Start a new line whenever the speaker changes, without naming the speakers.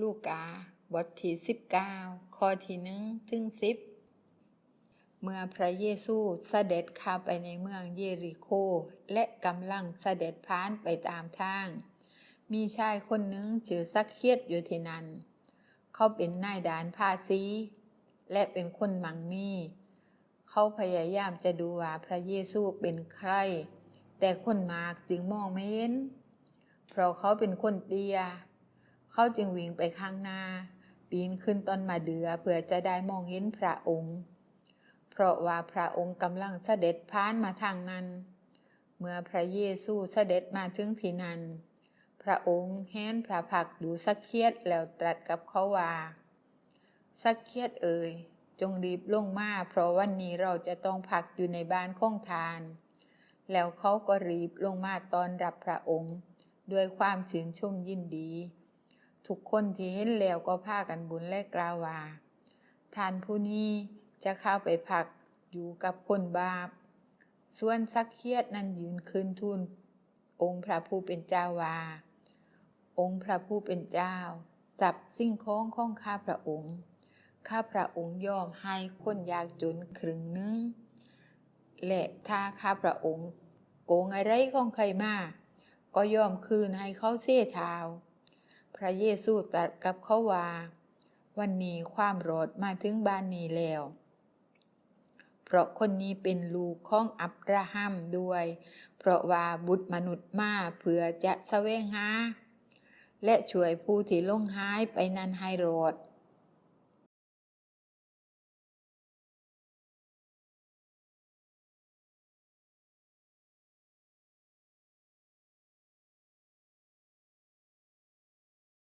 ลูกา บทที่สิบเก้าข้อที่หนึ่งถึงสิบเมื่อพระเยซูเสด็จเข้าไปในเมืองเยริโค และกำลังเสด็จผ่านไปตามทาง มีชายคนหนึ่งชื่อซักเคียดอยู่ที่นั่นเขาเป็นนายด่านภาษีและเป็นคนมังมีเขาพยายามจะดูว่าพระเยซูเป็นใคร แต่คนมากจึงมองไม่เห็น เพราะเขาเป็นคนเตีย เขาจึงวิ่งไปข้างหน้า ปีนขึ้นต้นมาเดือเพื่อจะได้มองเห็นพระองค์ เพราะว่าพระองค์กำลังเสด็จผ่านมาทางนั้น เมื่อพระเยซูเสด็จมาถึงที่นั้น พระองค์แห้นพระพักดูสักเคียดแล้วตรัสกับเขาว่าสักเคียดเอ่ยจงรีบลงมาเพราะวันนี้เราจะต้องพักอยู่ในบ้านของทาน แล้วเขาก็รีบลงมาตอนรับพระองค์ ด้วยความชื่นชมยินดี ทุกคนที่เห็นแล้วก็พากันบุญและกล่าวว่าท่านผู้นี้จะเข้าไปพักอยู่กับคนบาป ส่วนสักเคียดนั้นยืนขึ้นทูลองค์พระผู้เป็นเจ้าว่า องค์พระผู้เป็นเจ้า สับสิ่งของของข้าพระองค์ ข้าพระองค์ยอมให้คนยากจนครึ่งหนึงและถ้าข้าพระองค์ โกงอะไรของใครมาก็ยอมคืนให้เขาเสียเท้า พระเยซูตรัสกับเขาว่า วันนี้ความรอดมาถึงบ้านนี้แล้ว เพราะคนนี้เป็นลูกของอับราฮัมด้วย เพราะว่าบุตรมนุษย์มาเพื่อจะเสวงหาและช่วยผู้ที่ลงหายไปนั้นให้รอด